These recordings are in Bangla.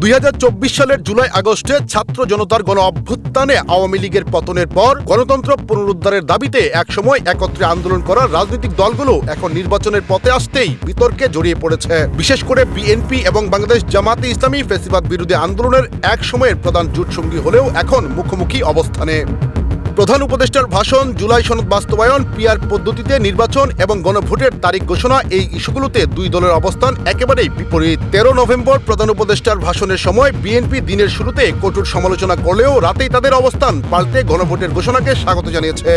দুই হাজার চব্বিশ সালের জুলাই আগস্টে ছাত্র জনতার গণ অভ্যুত্থানে আওয়ামী লীগের পতনের পর গণতন্ত্র পুনরুদ্ধারের দাবিতে একসময় একত্রে আন্দোলন করা রাজনৈতিক দলগুলো এখন নির্বাচনের পথে আসতেই বিতর্কে জড়িয়ে পড়েছে। বিশেষ করে বিএনপি এবং বাংলাদেশ জামাতে ইসলামী ফেসিবাদ বিরোধী আন্দোলনের এক সময়ের প্রধান জোটসঙ্গী হলেও এখন মুখোমুখি অবস্থানে। প্রধান উপদেষ্টার ভাষণ, জুলাই সনদ বাস্তবায়ন, পিআর পদ্ধতিতে নির্বাচন এবং গণভোটের তারিখ ঘোষণা, এই ইস্যুগুলোতে দুই দলের অবস্থান একেবারেই বিপরীত। তেরো নভেম্বর প্রধান উপদেষ্টার ভাষণের সময় বিএনপি দিনের শুরুতে কঠোর সমালোচনা করলেও রাতেই তাদের অবস্থান পাল্টে গণভোটের ঘোষণাকে স্বাগত জানিয়েছে।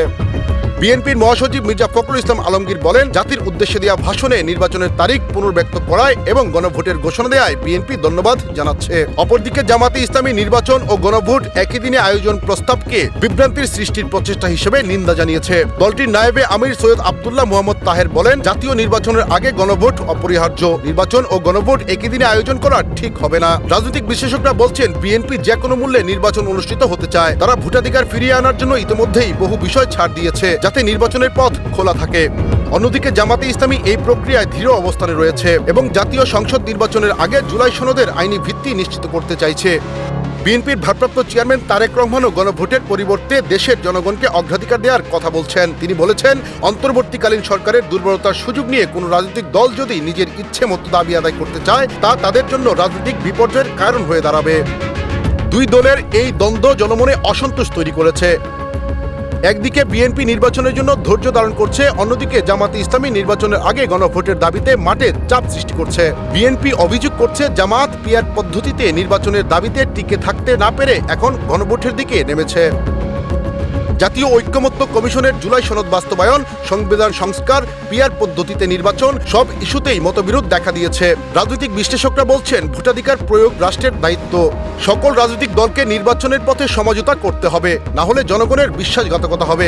বিএনপির মহাসচিব মির্জা ফখরুল ইসলাম আলমগীর বলেন, জাতির উদ্দেশ্যে দেওয়া ভাষণে নির্বাচনের তারিখ পুনর্ব্যক্ত করায় এবং গণভোটের ঘোষণা দেওয়ায় বিএনপি ধন্যবাদ জানাচ্ছে। অপরদিকে জামাতে ইসলামী নির্বাচন ও গণভোট একই দিনে আয়োজন প্রস্তাবকে বিভ্রান্তির সৃষ্টির প্রচেষ্টা হিসেবে নিন্দা জানিয়েছে। দলটির নায়েবে আমির সৈয়দ আবদুল্লাহ মোহাম্মদ তাহের বলেন, জাতীয় নির্বাচনের আগে গণভোট অপরিহার্য। নির্বাচন ও গণভোট একই দিনে আয়োজন করা ঠিক হবে না। রাজনৈতিক বিশেষজ্ঞরা বলছেন, বিএনপি যে কোনো মূল্যে নির্বাচন অনুষ্ঠিত হতে চায়। তারা ভোটাধিকার ফিরিয়ে আনার জন্য ইতিমধ্যেই বহু বিষয় ছাড় দিয়েছে। যাতে নির্বাচনের পথ খোলা থাকে। অন্যদিকে জামাতে ইসলামী এই প্রক্রিয়ায় দৃঢ় অবস্থানে রয়েছে এবং জাতীয় সংসদ নির্বাচনের আগে জুলাই সনদের আইনি ভিত্তি নিশ্চিত করতে চাইছে। বিএনপির ভারপ্রাপ্ত চেয়ারম্যান তারেক রহমানও গণভোটের পরিবর্তে দেশের জনগণকে অগ্রাধিকার দেওয়ার কথা বলছেন। তিনি বলেছেন, অন্তর্বর্তীকালীন সরকারের দুর্বলতার সুযোগ নিয়ে কোনো রাজনৈতিক দল যদি নিজের ইচ্ছে মতো দাবি আদায় করতে চায়, তা তাদের জন্য রাজনৈতিক বিপর্যয়ের কারণ হয়ে দাঁড়াবে। দুই দলের এই দ্বন্দ্ব জনমনে অসন্তোষ তৈরি করেছে। একদিকে বিএনপি নির্বাচনের জন্য ধৈর্য ধারণ করছে, অন্যদিকে জামাতে ইসলামী নির্বাচনের আগে গণভোটের দাবিতে মাঠে চাপ সৃষ্টি করছে। বিএনপি অভিযোগ করছে, জামাত পিয়ার পদ্ধতিতে নির্বাচনের দাবিতে টিকে থাকতে না পেরে এখন গণভোটের দিকে নেমেছে। জাতীয় ঐক্যমত্য কমিশনের জুলাই সনদ বাস্তবায়ন, সংবিধান সংস্কার পিয়ার পদ্ধতিতে নির্বাচন, সব ইস্যুতেই মতবিরোধ দেখা দিয়েছে। রাজনৈতিক বিশ্লেষকরা বলছেন, ভোটাধিকার প্রয়োগ রাষ্ট্রের দায়িত্ব। সকল রাজনৈতিক দলকে নির্বাচনের পথে সমঝোতা করতে হবে, না হলে জনগণের বিশ্বাসঘাতকতা হবে।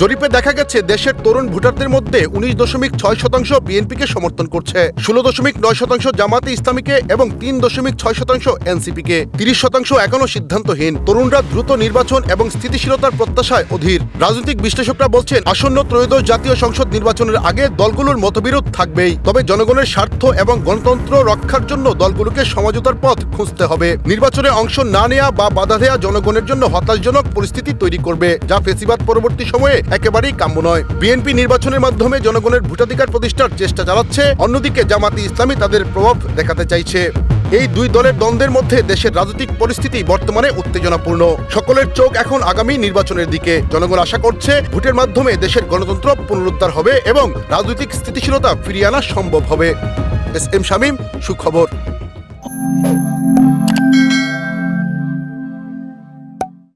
জরিপে দেখা গেছে, দেশের তরুণ ভোটারদের মধ্যে উনিশ দশমিক ছয় শতাংশ বিএনপিকে সমর্থন করছে, ষোলো দশমিক নয় শতাংশ জামাতে ইসলামীকে এবং তিন দশমিক ছয় শতাংশ এনসিপিকে। তিরিশ শতাংশ এখনও সিদ্ধান্তহীন। তরুণরা দ্রুত নির্বাচন এবং স্থিতিশীলতার প্রত্যাশায় অধীর। রাজনৈতিক বিশ্লেষকরা বলছেন, আসন্ন ত্রয়োদশ জাতীয় সংসদ নির্বাচনের আগে দলগুলোর মতবিরোধ থাকবেই। তবে জনগণের স্বার্থ এবং গণতন্ত্র রক্ষার জন্য দলগুলোকে সমঝোতার পথ খুঁজতে হবে। নির্বাচনে অংশ না নেওয়া বা বাধা দেয়া জনগণের জন্য হতাশজনক পরিস্থিতি তৈরি করবে, যা ফেসিবাদ পরবর্তী সময়ে একেবারেই কাম্য নয়। বিএনপি নির্বাচনের মাধ্যমে জনগণের ভোটাধিকার প্রতিষ্ঠার চেষ্টা চালাচ্ছে। অন্যদিকে জামাতি ইসলামী তাদের প্রভাব দেখাতে চাইছে। এই দুই দলের দ্বন্দ্বের মধ্যে দেশের রাজনৈতিক পরিস্থিতি বর্তমানে উত্তেজনাপূর্ণ। সকলের চোখ এখন আগামী নির্বাচনের দিকে। জনগণ আশা করছে ভোটের মাধ্যমে দেশের গণতন্ত্র পুনরুদ্ধার হবে এবং রাজনৈতিক স্থিতিশীলতা ফিরিয়ে আনা সম্ভব হবে। এস এম শামীম, সুখবর।